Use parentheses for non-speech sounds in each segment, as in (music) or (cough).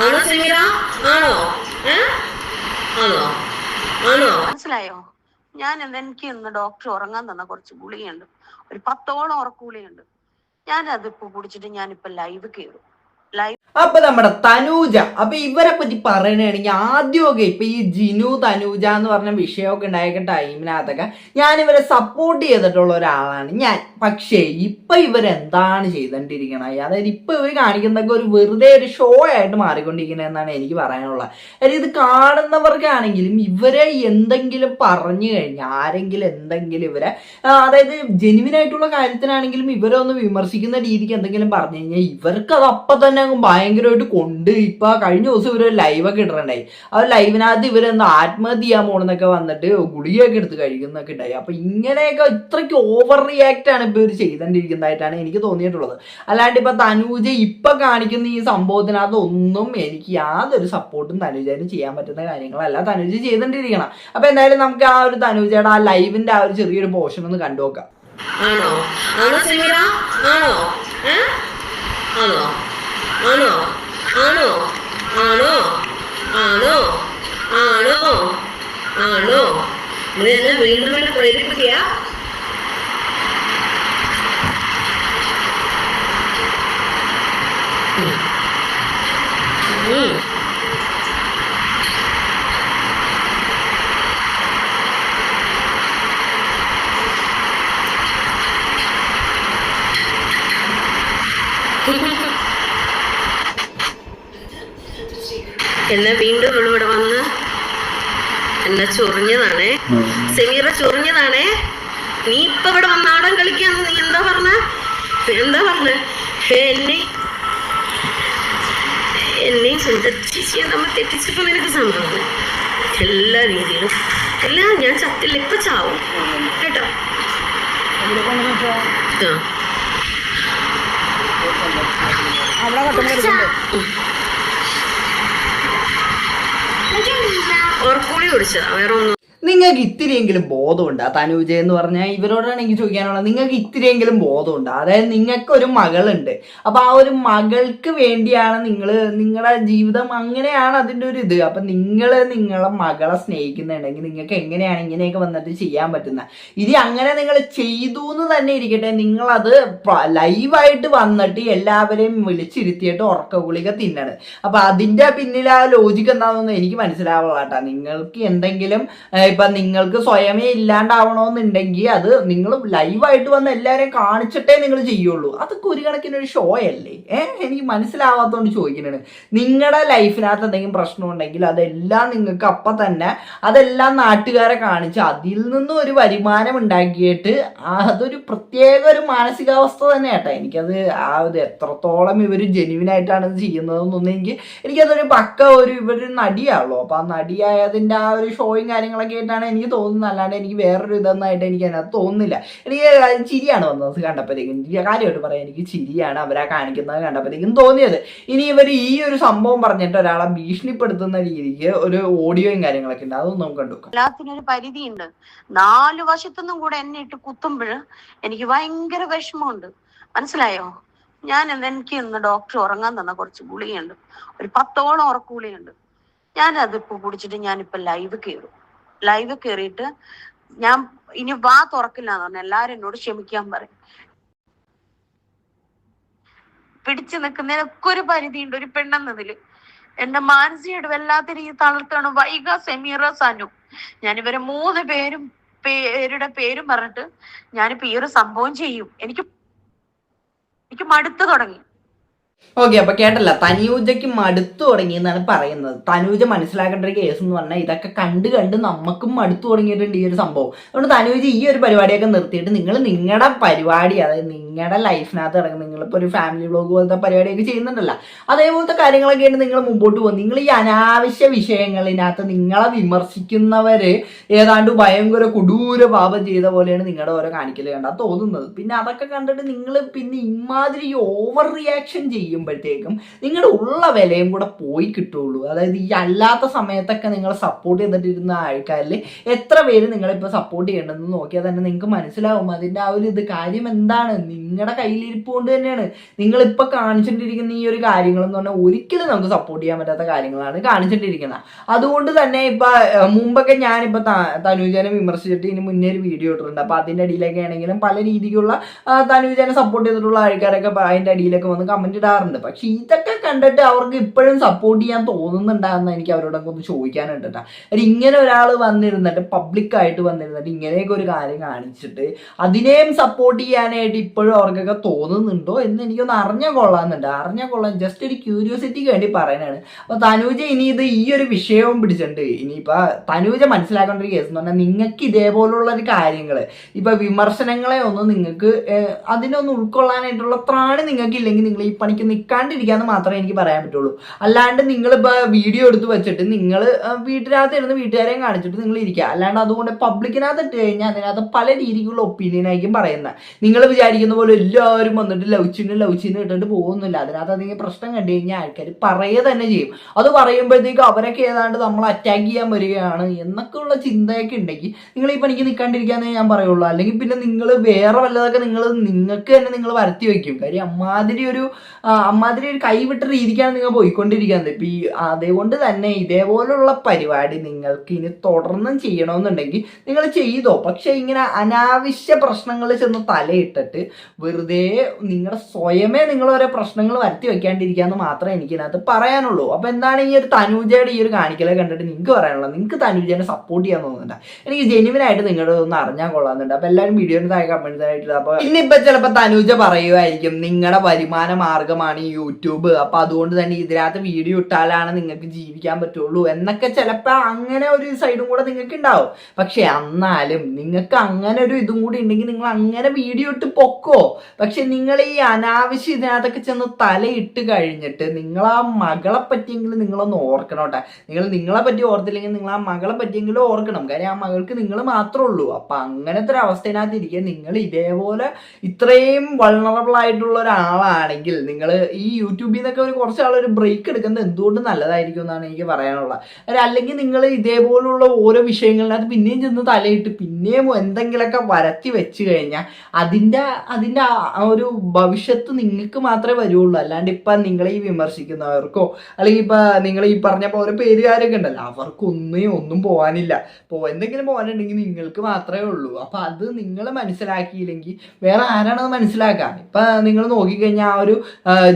ആണോ സമീറ ആണോ? ആണോ? ആണോ? മനസ്സിലായോ? ഞാൻ എനിക്ക് ഇന്ന് ഡോക്ടർ ഉറങ്ങാൻ തന്ന കുറച്ച് ഗുളികയുണ്ട്. ഒരു പത്തോളം ഉറക്ക ഗുളികയുണ്ട് ഞാൻ അതിപ്പോ കുടിച്ചിട്ട് ഞാനിപ്പോ ലൈവ് കയറും ലൈവ് അപ്പൊ നമ്മുടെ തനൂജ അപ്പൊ ഇവരെ പറ്റി പറയണെങ്കിൽ ആദ്യമൊക്കെ ഇപ്പൊ ഈ ജിനു തനൂജ എന്ന് പറഞ്ഞ വിഷയമൊക്കെ ഉണ്ടായ ടൈമിനകത്തൊക്കെ ഞാൻ ഇവരെ സപ്പോർട്ട് ചെയ്തിട്ടുള്ള ഒരാളാണ് ഞാൻ. പക്ഷേ ഇപ്പൊ ഇവരെന്താണ് ചെയ്തോണ്ടിരിക്കണത്? അതായത് ഇപ്പൊ ഇവർ കാണിക്കുന്നതൊക്കെ ഒരു വെറുതെ ഒരു ഷോ ആയിട്ട് മാറിക്കൊണ്ടിരിക്കുന്നത് എന്നാണ് എനിക്ക് പറയാനുള്ളത്. അതായത് ഇത് കാണുന്നവർക്കാണെങ്കിലും ഇവരെ എന്തെങ്കിലും പറഞ്ഞു കഴിഞ്ഞാൽ ആരെങ്കിലും എന്തെങ്കിലും ഇവരെ അതായത് ജെനുവിൻ ആയിട്ടുള്ള കാര്യത്തിനാണെങ്കിലും ഇവരെ ഒന്ന് വിമർശിക്കുന്ന രീതിക്ക് എന്തെങ്കിലും പറഞ്ഞു കഴിഞ്ഞാൽ ഇവർക്ക് അത് അപ്പം തന്നെ ഭയങ്കരമായിട്ട് കൊണ്ട് ഇപ്പൊ കഴിഞ്ഞ ദിവസം ഇവർ ലൈവൊക്കെ ഇട്ടിട്ടുണ്ടായി. ആ ലൈവിനകത്ത് ഇവരെന്തോ ആത്മഹത്യ ചെയ്യാൻ പോണെന്നൊക്കെ വന്നിട്ട് ഗുളികയൊക്കെ എടുത്ത് കഴിക്കുന്നൊക്കെ ഉണ്ടായി അപ്പൊ ഇങ്ങനെയൊക്കെ ഇത്രയ്ക്ക് ഓവർ റിയാക്ട് ആണ് ഇപ്പൊ ഇവർ ചെയ്തോണ്ടിരിക്കുന്നതായിട്ടാണ് എനിക്ക് തോന്നിയിട്ടുള്ളത്. അല്ലാണ്ട് ഇപ്പൊ തനൂജ ഇപ്പൊ കാണിക്കുന്ന ഈ സംഭവത്തിനകത്ത് ഒന്നും എനിക്ക് യാതൊരു സപ്പോർട്ടും തനൂജന് ചെയ്യാൻ പറ്റുന്ന കാര്യങ്ങളല്ല. തനുജ് ചെയ്തോണ്ടിരിക്കണം. അപ്പൊ എന്തായാലും നമുക്ക് ആ ഒരു തനുജയുടെ ആ ലൈവിന്റെ ആ ഒരു ചെറിയൊരു പോർഷൻ ഒന്ന് കണ്ടു നോക്കാം. ആണോ? ആണോ ആണോ? ആണോ? ആണോ? ആണോ? ആണോ? ആണോ? ആണോ? ആണോ? എന്നെ വീണ്ടും എന്നെ പ്രേരിപ്പിക്കുക. ഉം. (laughs) എന്നെ വീണ്ടും ഇവിടെ ഇവിടെ വന്ന് എന്നെ ചൊറിഞ്ഞതാണേ. സെമീറ ചൊറിഞ്ഞതാണേ. നീ ഇപ്പൊ ഇവിടെ വന്ന് നാടൻ കളിക്കാന്ന് നീ എന്താ പറഞ്ഞ? എന്താ പറഞ്ഞ? എന്നെ എന്നെയും ചേച്ചിയെ നമ്മൾ തെറ്റിച്ചപ്പോ നിനക്ക് സംഭവം. എല്ലാ രീതിയിലും. എല്ലാം ഞാൻ ചത്തില്ല ഇപ്പൊ ചാവും. കേട്ടോ? ഓർക്കൂടി കുടിച്ചതാണ് വേറെ നിങ്ങൾക്ക് ഇത്തിരിയെങ്കിലും ബോധമുണ്ട്. ആ തനൂജ എന്ന് പറഞ്ഞാൽ ഇവരോടാണ് എനിക്ക് ചോദിക്കാനുള്ളത്. നിങ്ങൾക്ക് ഇത്തിരിയെങ്കിലും ബോധമുണ്ട്. അതായത് നിങ്ങൾക്ക് ഒരു മകളുണ്ട്. അപ്പൊ ആ ഒരു മകൾക്ക് വേണ്ടിയാണ് നിങ്ങൾ നിങ്ങളുടെ ജീവിതം അങ്ങനെയാണ് അതിന്റെ ഒരു ഇത്. അപ്പൊ നിങ്ങൾ നിങ്ങളെ മകളെ സ്നേഹിക്കുന്നുണ്ടെങ്കിൽ നിങ്ങൾക്ക് എങ്ങനെയാണ് ഇങ്ങനെയൊക്കെ വന്നിട്ട് ചെയ്യാൻ പറ്റുന്നത്? ഇനി അങ്ങനെ നിങ്ങൾ ചെയ്തു എന്ന് തന്നെ ഇരിക്കട്ടെ. നിങ്ങളത് ലൈവായിട്ട് വന്നിട്ട് എല്ലാവരെയും വിളിച്ചിരുത്തിയിട്ട് ഉറക്ക ഗുളിക തിന്നണ്. അപ്പൊ അതിന്റെ പിന്നിൽ ആ ലോജിക്ക് എന്താണെന്നൊന്നും എനിക്ക് മനസ്സിലാവുള്ള കേട്ടോ നിങ്ങൾക്ക് എന്തെങ്കിലും ഇപ്പൊ നിങ്ങൾക്ക് സ്വയമേ ഇല്ലാണ്ടാവണമെന്നുണ്ടെങ്കിൽ അത് നിങ്ങൾ ലൈവായിട്ട് വന്ന് എല്ലാവരെയും കാണിച്ചിട്ടേ നിങ്ങൾ ചെയ്യുള്ളൂ. അതൊക്കെ ഒരു കണക്കിന് ഒരു ഷോ അല്ലേ? ഏഹ് എനിക്ക് മനസ്സിലാവാത്തതുകൊണ്ട് ചോദിക്കുന്നത് നിങ്ങളുടെ ലൈഫിനകത്ത് എന്തെങ്കിലും പ്രശ്നം ഉണ്ടെങ്കിൽ അതെല്ലാം നിങ്ങൾക്ക് അപ്പം തന്നെ അതെല്ലാം നാട്ടുകാരെ കാണിച്ച് അതിൽ നിന്നും ഒരു വരുമാനം ഉണ്ടാക്കിയിട്ട് അതൊരു പ്രത്യേക ഒരു മാനസികാവസ്ഥ തന്നെ കേട്ടോ എനിക്കത് ആ ഒരു എത്രത്തോളം ഇവർ ജെനുവിനായിട്ടാണ് ഇത് ചെയ്യുന്നതെന്നൊന്നും എനിക്ക് എനിക്കതൊരു പക്ക ഒരു ഇവരൊരു നടിയാണല്ലോ. അപ്പൊ ആ നടിയായതിന്റെ ആ ഒരു ഷോയും കാര്യങ്ങളൊക്കെ ആയിട്ടാണ് എനിക്ക് തോന്നുന്നത്. അല്ലാണ്ട് എനിക്ക് വേറൊരു ഇതൊന്നായിട്ട് എനിക്ക് അതിനകത്ത് തോന്നുന്നില്ല. എനിക്ക് ചിരിയാണ് വന്നത് കണ്ടപ്പോഴത്തേക്കും. കാര്യമായിട്ട് പറയാം. എനിക്ക് ചിരിയാണ് അവരാ കാണിക്കുന്നത് കണ്ടപ്പോഴത്തേക്കും തോന്നിയത്. ഇനി ഇവർ ഈ ഒരു സംഭവം പറഞ്ഞിട്ട് ഒരാളെ ഭീഷണിപ്പെടുത്തുന്ന രീതിക്ക് ഒരു ഓഡിയോയും കാര്യങ്ങളൊക്കെ ഉണ്ട്. അതൊന്നും നമുക്ക് കണ്ടു എല്ലാത്തിനും ഒരു പരിധിയുണ്ട്. നാല് വശത്തുനിന്നും കൂടെ എന്നെ ഇട്ട് കുത്തുമ്പോൾ എനിക്ക് ഭയങ്കര വിഷമമുണ്ട്. മനസ്സിലായോ? ഞാൻ എനിക്ക് ഇന്ന് ഡോക്ടർ ഉറങ്ങാൻ തന്ന കുറച്ച് ഗുളികയുണ്ട്. ഒരു പത്തോളം ഉറക്ക ഗുളികയുണ്ട് ഞാൻ അതിപ്പോ കുടിച്ചിട്ട് ഞാനിപ്പോ ലൈവ് കയറും ലൈവ് കയറിയിട്ട് ഞാൻ ഇനി വാ തുറക്കില്ല എന്ന് പറഞ്ഞു. എല്ലാരും എന്നോട് ക്ഷമിക്കാൻ പറയും. പിടിച്ചു നിൽക്കുന്നതിനൊക്കെ ഒരു പരിധിയുണ്ട്. ഒരു പെണ്ണെന്നതിൽ എന്റെ മാനസികയുടെ വല്ലാത്ത രീതി തളർത്താണ് വൈഗ സെമീറ സനു. ഞാൻ ഇവരെ മൂന്ന് പേരും പേരുടെ പേരും പറഞ്ഞിട്ട് ഞാനിപ്പോ ഈ ഒരു സംഭവം ചെയ്യും. എനിക്ക് എനിക്ക് മടുത്തു തുടങ്ങി. ഓക്കെ അപ്പൊ കേട്ടല്ല. തനൂജയ്ക്ക് മടുത്തു തുടങ്ങി എന്നാണ് പറയുന്നത്. തനൂജ മനസ്സിലാക്കേണ്ട ഒരു കേസ് എന്ന് പറഞ്ഞാൽ ഇതൊക്കെ കണ്ട് കണ്ട് നമുക്കും മടുത്തു തുടങ്ങിയിട്ടുണ്ട് ഈ ഒരു സംഭവം. അതുകൊണ്ട് തനൂജ് ഈ ഒരു പരിപാടിയൊക്കെ നിർത്തിയിട്ട് നിങ്ങൾ നിങ്ങളുടെ പരിപാടി അതായത് നിങ്ങളുടെ ലൈഫിനകത്ത് ഇറങ്ങും നിങ്ങളിപ്പോൾ ഒരു ഫാമിലി വ്ലോഗ് പോലത്തെ പരിപാടിയൊക്കെ ചെയ്യുന്നുണ്ടല്ലോ. അതേപോലത്തെ കാര്യങ്ങളൊക്കെ ആയിട്ട് നിങ്ങൾ മുമ്പോട്ട് പോകും. നിങ്ങൾ ഈ അനാവശ്യ വിഷയങ്ങളിനകത്ത് നിങ്ങളെ വിമർശിക്കുന്നവര് ഏതാണ്ട് ഭയങ്കര കൊടൂര പാപം ചെയ്ത പോലെയാണ് നിങ്ങളുടെ ഓരോ കാണിക്കൽ കണ്ടാൽ തോന്നുന്നത്. പിന്നെ അതൊക്കെ കണ്ടിട്ട് നിങ്ങൾ പിന്നെ ഇമാതിരി ഓവർ റിയാക്ഷൻ ചെയ്യരുത് ചെയ്യുമ്പോഴത്തേക്കും നിങ്ങളുടെ ഉള്ള വിലയും കൂടെ പോയി കിട്ടുള്ളൂ. അതായത് ഈ അല്ലാത്ത സമയത്തൊക്കെ നിങ്ങൾ സപ്പോർട്ട് ചെയ്തിട്ടിരുന്ന ആൾക്കാരിൽ എത്ര പേര് നിങ്ങളിപ്പോൾ സപ്പോർട്ട് ചെയ്യണമെന്ന് നോക്കിയാൽ തന്നെ നിങ്ങൾക്ക് മനസ്സിലാവും അതിന്റെ ആ ഒരു ഇത് കാര്യം എന്താണ്? നിങ്ങളുടെ കയ്യിലിരിപ്പ് കൊണ്ട് തന്നെയാണ്. നിങ്ങളിപ്പോൾ കാണിച്ചുകൊണ്ടിരിക്കുന്ന ഈ ഒരു കാര്യങ്ങൾ എന്ന് പറഞ്ഞാൽ ഒരിക്കലും നമുക്ക് സപ്പോർട്ട് ചെയ്യാൻ പറ്റാത്ത കാര്യങ്ങളാണ് കാണിച്ചുകൊണ്ടിരിക്കുന്നത് അതുകൊണ്ട് തന്നെ ഇപ്പോൾ മുമ്പൊക്കെ ഞാനിപ്പോൾ തനുജനെ വിമർശിച്ചിട്ട് ഇനി മുന്നേ ഒരു വീഡിയോ ഇട്ടിട്ടുണ്ട്. അപ്പോൾ അതിന്റെ അടിയിലൊക്കെ ആണെങ്കിലും പല രീതിക്കുള്ള തനുജനെ സപ്പോർട്ട് ചെയ്തിട്ടുള്ള ആൾക്കാരൊക്കെ അതിന്റെ അടിയിലൊക്കെ വന്ന് കമന്റ് ഇടാറുണ്ട് പക്ഷെ ഇതൊക്കെ കണ്ടിട്ട് അവർക്ക് ഇപ്പോഴും സപ്പോർട്ട് ചെയ്യാൻ തോന്നുന്നുണ്ടാകുന്ന എനിക്ക് അവരോടൊക്കെ ഒന്ന് ചോദിക്കാനുണ്ട് കേട്ടോ അവർ ഇങ്ങനെ ഒരാൾ വന്നിരുന്നിട്ട് പബ്ലിക്കായിട്ട് വന്നിരുന്നിട്ട് ഇങ്ങനെയൊക്കെ ഒരു കാര്യം കാണിച്ചിട്ട് അതിനെയും സപ്പോർട്ട് ചെയ്യാനായിട്ട് ഇപ്പോഴും അവർക്കൊക്കെ തോന്നുന്നുണ്ടോ എന്ന് എനിക്കൊന്ന് അറിഞ്ഞാൽ കൊള്ളാമെന്നുണ്ട് അറിഞ്ഞാൽ കൊള്ളാം. ജസ്റ്റ് ഒരു ക്യൂരിയോസിറ്റിക്ക് വേണ്ടി പറയാനാണ് അപ്പോൾ തനൂജ ഇനി ഇത് ഈ ഒരു വിഷയവും പിടിച്ചിട്ടുണ്ട്. ഇനിയിപ്പോൾ തനൂജ മനസ്സിലാക്കേണ്ട ഒരു കേസ് എന്ന് പറഞ്ഞാൽ നിങ്ങൾക്ക് ഇതേപോലുള്ള ഒരു കാര്യങ്ങൾ ഇപ്പോൾ വിമർശനങ്ങളെ ഒന്നും നിങ്ങൾക്ക് അതിനൊന്ന് ഉൾക്കൊള്ളാനായിട്ടുള്ള ത്രാണി നിങ്ങൾക്ക് ഇല്ലെങ്കിൽ നിങ്ങൾ ഈ പണിക്ക് നിൽക്കാണ്ടിരിക്കാന്ന് മാത്രമേ എനിക്ക് പറയാൻ പറ്റുള്ളൂ. അല്ലാണ്ട് നിങ്ങൾ വീഡിയോ എടുത്ത് വെച്ചിട്ട് നിങ്ങൾ വീട്ടിനകത്ത് ഇരുന്ന് വീട്ടുകാരെയും കാണിച്ചിട്ട് നിങ്ങൾ ഇരിക്കുക. അല്ലാണ്ട് അതുകൊണ്ട് പബ്ലിക്കിനകത്ത് ഇട്ട് കഴിഞ്ഞാൽ അതിനകത്ത് പല രീതിക്കുള്ള ഒപ്പീനിയൻ ആയിരിക്കും പറയുന്നത് നിങ്ങൾ വിചാരിക്കുന്ന പോലെ എല്ലാവരും വന്നിട്ട് ലൗച്ചിന് ലൗച്ചിന് ഇട്ടിട്ട് പോകുന്നില്ല. അതിനകത്ത് എന്തെങ്കിലും പ്രശ്നം കണ്ടു കഴിഞ്ഞാൽ ആൾക്കാർ പറയുക തന്നെ ചെയ്യും. അത് പറയുമ്പോഴത്തേക്കും അവരൊക്കെ ഏതാണ്ട് നമ്മൾ അറ്റാക്ക് ചെയ്യാൻ വരികയാണ് എന്നൊക്കെയുള്ള ചിന്തയൊക്കെ ഉണ്ടെങ്കിൽ നിങ്ങൾ ഈ പണിക്ക് നിൽക്കാണ്ടിരിക്കാന്നേ ഞാൻ പറയുള്ളൂ. അല്ലെങ്കിൽ പിന്നെ നിങ്ങൾ വേറെ വല്ലതൊക്കെ നിങ്ങൾ നിങ്ങൾക്ക് തന്നെ നിങ്ങൾ വരുത്തി വയ്ക്കും. കാര്യം അമ്മാതിരി ഒരു അമ്മാതിരി ഒരു കൈവിട്ട രീതിക്കാണ് നിങ്ങൾ പോയിക്കൊണ്ടിരിക്കുന്നത്. ഇപ്പം ഈ അതുകൊണ്ട് തന്നെ ഇതേപോലുള്ള പരിപാടി നിങ്ങൾക്ക് ഇനി തുടർന്നും ചെയ്യണമെന്നുണ്ടെങ്കിൽ നിങ്ങൾ ചെയ്തോ. പക്ഷേ ഇങ്ങനെ അനാവശ്യ പ്രശ്നങ്ങൾ ചെന്ന് തലയിട്ടിട്ട് വെറുതെ നിങ്ങളുടെ സ്വയമേ നിങ്ങൾ ഓരോ പ്രശ്നങ്ങൾ വരുത്തി വെക്കാണ്ടിരിക്കാന്ന് മാത്രമേ എനിക്ക് ഇതിനകത്ത് പറയാനുള്ളൂ. അപ്പൊ എന്താണ് ഈ ഒരു തനൂജയുടെ ഈ ഒരു കാണിക്കലെ കണ്ടിട്ട് നിങ്ങൾക്ക് പറയാനുള്ളത്? നിങ്ങൾക്ക് തനൂജേനെ സപ്പോർട്ട് ചെയ്യാൻ തോന്നുന്നുണ്ട്? എനിക്ക് ജെനുവിനായിട്ട് നിങ്ങളുടെ ഒന്ന് അറിഞ്ഞാൽ കൊള്ളാന്നുണ്ട് അപ്പൊ എല്ലാവരും വീഡിയോന് താഴെ കമന്റ് ആയിട്ടുള്ളത് അപ്പൊ ഇന്നിപ്പോ ചിലപ്പോ തനൂജ പറയുമായിരിക്കും നിങ്ങളുടെ വരുമാന മാർഗമാണ് ഈ യൂട്യൂബ്. അപ്പൊ അതുകൊണ്ട് തന്നെ ഇതിനകത്ത് വീഡിയോ ഇട്ടാലാണ് നിങ്ങൾക്ക് ജീവിക്കാൻ പറ്റുള്ളൂ. എന്നൊക്കെ ചിലപ്പോ അങ്ങനെ ഒരു സൈഡും കൂടെ നിങ്ങൾക്ക് ഉണ്ടാവും പക്ഷെ എന്നാലും നിങ്ങൾക്ക് അങ്ങനെ ഒരു ഇതും കൂടി ഉണ്ടെങ്കിൽ നിങ്ങൾ അങ്ങനെ വീഡിയോ ഇട്ട് പൊക്കോ. പക്ഷെ നിങ്ങൾ ഈ അനാവശ്യം ഇതിനകത്തൊക്കെ ചെന്ന് തലയിട്ട് കഴിഞ്ഞിട്ട് നിങ്ങൾ ആ മകളെ പറ്റിയെങ്കിലും നിങ്ങളൊന്ന് ഓർക്കണം കേട്ടോ. നിങ്ങൾ നിങ്ങളെ പറ്റി ഓർത്തില്ലെങ്കിൽ നിങ്ങൾ ആ മകളെ പറ്റിയെങ്കിലും ഓർക്കണം. കാര്യം ആ മകൾക്ക് നിങ്ങൾ മാത്രമേ ഉള്ളൂ. അപ്പൊ അങ്ങനത്തെ ഒരു അവസ്ഥയിനകത്ത് ഇരിക്കുക നിങ്ങൾ ഇതേപോലെ ഇത്രയും വൾണറബിൾ ആയിട്ടുള്ള ഒരാളാണെങ്കിൽ നിങ്ങൾ ഈ യൂട്യൂബിൽ നിന്നൊക്കെ ഒരു കുറച്ച് ആളൊരു ബ്രേക്ക് എടുക്കുന്നത് എന്തുകൊണ്ട് നല്ലതായിരിക്കും എന്നാണ് എനിക്ക് പറയാനുള്ളത്. അല്ലെങ്കിൽ നിങ്ങൾ ഇതേപോലുള്ള ഓരോ വിഷയങ്ങളിനകത്ത് പിന്നെയും ചെന്ന് തലയിട്ട് പിന്നെയും എന്തെങ്കിലുമൊക്കെ വരത്തി വെച്ച് കഴിഞ്ഞാൽ അതിന്റെ അതിന്റെ ഒരു ഭവിഷ്യത്ത് നിങ്ങൾക്ക് മാത്രമേ വരുള്ളൂ. അല്ലാണ്ട് ഇപ്പം നിങ്ങളെ ഈ വിമർശിക്കുന്നവർക്കോ അല്ലെങ്കിൽ ഇപ്പം നിങ്ങൾ ഈ പറഞ്ഞ പോലെ പേരുകാരൊക്കെ ഉണ്ടല്ലോ അവർക്കൊന്നും ഒന്നും പോകാനില്ല ഇപ്പോൾ എന്തെങ്കിലും പോകാനുണ്ടെങ്കിൽ നിങ്ങൾക്ക് മാത്രമേ ഉള്ളൂ. അപ്പം അത് നിങ്ങൾ മനസ്സിലാക്കിയില്ലെങ്കിൽ വേറെ ആരാണത് മനസ്സിലാക്കുക ഇപ്പം നിങ്ങൾ നോക്കിക്കഴിഞ്ഞാൽ ആ ഒരു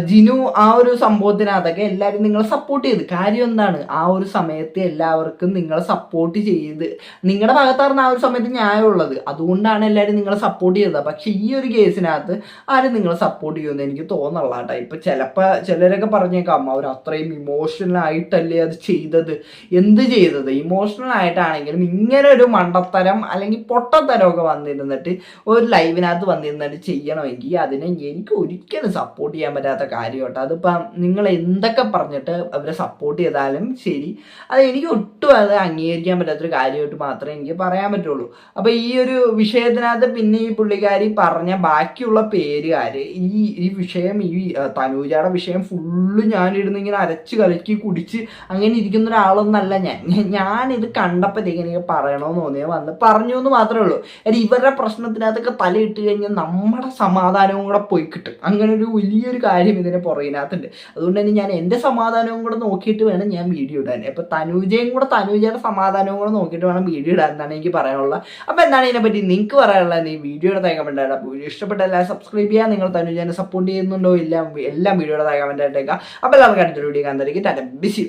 ജിനു ആ ഒരു സംഭവത്തിനകത്തൊക്കെ എല്ലാവരും നിങ്ങളെ സപ്പോർട്ട് ചെയ്ത്. കാര്യം എന്താണ്? ആ ഒരു സമയത്ത് എല്ലാവർക്കും നിങ്ങളെ സപ്പോർട്ട് ചെയ്ത്. നിങ്ങളുടെ ഭാഗത്തായിരുന്നു ആ ഒരു സമയത്ത് ന്യായമുള്ളത് അതുകൊണ്ടാണ് എല്ലാവരും നിങ്ങളെ സപ്പോർട്ട് ചെയ്തത്. പക്ഷെ ഈ ഒരു കേസിനകത്ത് ആരും നിങ്ങളെ സപ്പോർട്ട് ചെയ്യുമെന്ന് എനിക്ക് തോന്നുന്നില്ല കേട്ടോ ഇപ്പൊ ചിലപ്പോൾ ചിലരൊക്കെ പറഞ്ഞേക്കാം അവർ അത്രയും ഇമോഷണൽ ആയിട്ടല്ലേ അത് ചെയ്തത്? എന്ത് ചെയ്തത്? ഇമോഷണൽ ആയിട്ടാണെങ്കിലും ഇങ്ങനെ ഒരു മണ്ടത്തരം അല്ലെങ്കിൽ പൊട്ടത്തരമൊക്കെ വന്നിരുന്നിട്ട് ഒരു ലൈവിനകത്ത് വന്നിരുന്നിട്ട് ചെയ്യണമെങ്കിൽ അതിനെ എനിക്ക് ഒരിക്കലും സപ്പോർട്ട് ചെയ്യാൻ പറ്റാത്ത കാര്യം കേട്ടോ. അതിപ്പം നിങ്ങൾ എന്തൊക്കെ പറഞ്ഞിട്ട് അവരെ സപ്പോർട്ട് ചെയ്താലും ശരി. അത് എനിക്ക് ഒട്ടും അത് അംഗീകരിക്കാൻ പറ്റാത്തൊരു കാര്യമായിട്ട് മാത്രമേ എനിക്ക് പറയാൻ പറ്റുള്ളൂ. അപ്പോൾ ഈ ഒരു വിഷയത്തിനകത്ത് പിന്നെ ഈ പുള്ളിക്കാരി പറഞ്ഞ ബാക്കിയുള്ള പേരുകാർ ഈ ഈ വിഷയം ഈ തനൂജയുടെ വിഷയം ഫുള്ള് ഞാനിരുന്ന് ഇങ്ങനെ അരച്ച് കലക്കി കുടിച്ച് അങ്ങനെ ഇരിക്കുന്ന ഒരാളൊന്നല്ല ഞാൻ. ഞാനിത് കണ്ടപ്പോഴത്തേക്ക് എനിക്ക് പറയണമെന്ന് തോന്നിയത് വന്ന് പറഞ്ഞു എന്ന് മാത്രമേ ഉള്ളൂ. കാര്യം ഇവരുടെ പ്രശ്നത്തിനകത്തൊക്കെ തലയിട്ട് കഴിഞ്ഞാൽ നമ്മുടെ സമാധാനവും കൂടെ പോയി കിട്ടും. അങ്ങനെ ഒരു വലിയൊരു കാര്യം ഇതിന് പുറകിനകത്തുണ്ട്. അതുകൊണ്ട് തന്നെ ഞാൻ എന്റെ സമാധാനവും കൂടെ നോക്കിയിട്ട് വേണം ഞാൻ വീഡിയോ ഇടാൻ. അപ്പൊ തനുജയും കൂടെ തനുജയുടെ സമാധാനവും കൂടെ നോക്കിയിട്ട് വേണം വീഡിയോ ഇടാൻ എന്നാണ് എനിക്ക് പറയാനുള്ളത്. അപ്പൊ എന്താണ് ഇതിനെപ്പറ്റി നിങ്ങൾക്ക് പറയാനുള്ളത്? ഈ വീഡിയോയുടെ താഴെ കമന്റ് ആയിട്ട് അപ്പോൾ വീഡിയോ ഇഷ്ടപ്പെട്ട എല്ലാവരും സബ്സ്ക്രൈബ് ചെയ്യുക. നിങ്ങൾ തനുജനെ സപ്പോർട്ട് ചെയ്യുന്നുണ്ടോ ഇല്ല എല്ലാം വീഡിയോയുടെ താഴെ കമന്റ് ആയിട്ടേക്കാം അപ്പോൾ എല്ലാവർക്കും അടുത്തൊരു വീഡിയോ കാണാൻ തരിക ബിസി